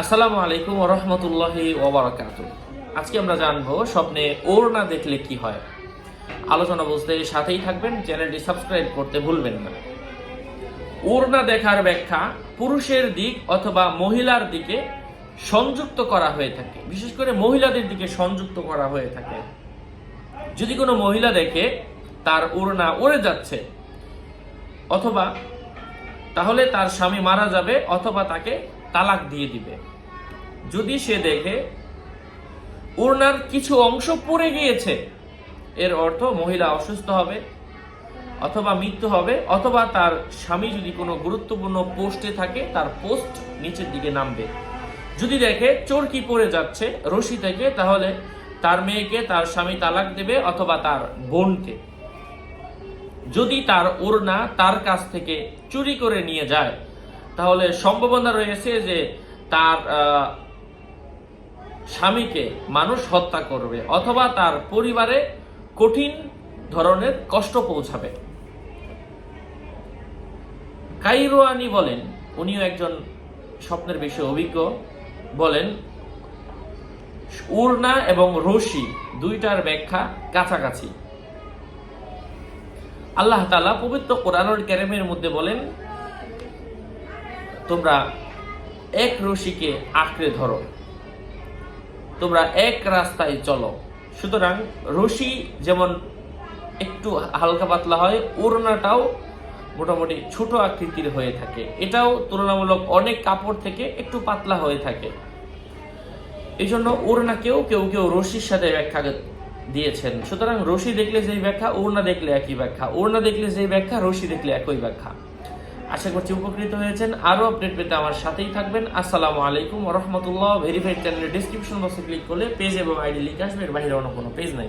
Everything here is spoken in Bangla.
আসসালামু আলাইকুম রহমতুল্লাহি ওবরাকাত আজকে আমরা জানব স্বপ্নে ওর না দেখলে কি হয়। আলোচনা বুঝতে সাথেই থাকবেন, চ্যানেলটি সাবস্ক্রাইব করতে ভুলবেন না। ওড়না দেখার ব্যাখ্যা পুরুষের দিক অথবা মহিলার দিকে সংযুক্ত করা হয়ে থাকে। বিশেষ করে মহিলাদের দিকে সংযুক্ত করা হয়ে থাকে। যদি কোনো মহিলা দেখে তার ওড়না উড়ে যাচ্ছে, অথবা তাহলে তার স্বামী মারা যাবে, অথবা তাকে তালাক দিয়ে দিবে। যদি সে দেখে ওড়নার কিছু অংশ পড়ে গিয়েছে, এর অর্থ মহিলা অসুস্থ হবে, অথবা মৃত্যু হবে, অথবা তার স্বামী যদি কোনো গুরুত্বপূর্ণ পোস্টে থাকে, তার পোস্ট নিচের দিকে নামবে। যদি দেখে চোরকি পড়ে যাচ্ছে রশি থেকে, তাহলে তার মেয়েকে, তার স্বামী তালাক দেবে, অথবা তার বোনকে। যদি তার ওড়না তার কাছ থেকে চুরি করে নিয়ে যায় তাহলে সম্ভাবনা রয়েছে যে তার স্বামীকে মানুষ হত্যা করবে অথবা তার পরিবারে কঠিন ধরনের কষ্ট পৌঁছাবে। কাইরোয়ানি বলেন, উনিও একজন স্বপ্নের বিষয়ে অভিজ্ঞ, বলেন, উড়না এবং রশি দুইটার ব্যাখ্যা কাছাকাছি। আল্লাহ তালা পবিত্র কোরআনুল ক্যারেমের মধ্যে বলেন তোমরা এক রশিকে আঁকড়ে ধরো। তোমরা এক রাস্তায় চলো। সুতরাং রশি যেমন একটু হালকা পাতলা হয়, ওড়নাটাও মোটামুটি ছোট আকৃতির হয়ে থাকে। এটাও তুলনামূলক অনেক কাপড় থেকে একটু পাতলা হয়ে থাকে। এই জন্য ওড়নাকেও কেউ কেউ রশির সাথে ব্যাখ্যা দিয়েছেন। সুতরাং রশি দেখলে যেই ব্যাখ্যা, ওড়না দেখলে একই ব্যাখ্যা। ওড়না দেখলে যেই ব্যাখ্যা, রশি দেখলে একই ব্যাখ্যা। আশা করছি উপকৃত হয়েছেন। আরও আপডেট পেতে আমার সাথেই থাকবেন। আসসালামু আলাইকুম রহমতুল্লাহ। ভেরিফাইড চ্যানেলের ডিসক্রিপশন বক্সে ক্লিক করলে পেজ এবং আইডি লিঙ্ক আসবে। এর বাইরে অন্য কোনো পেজ নাই।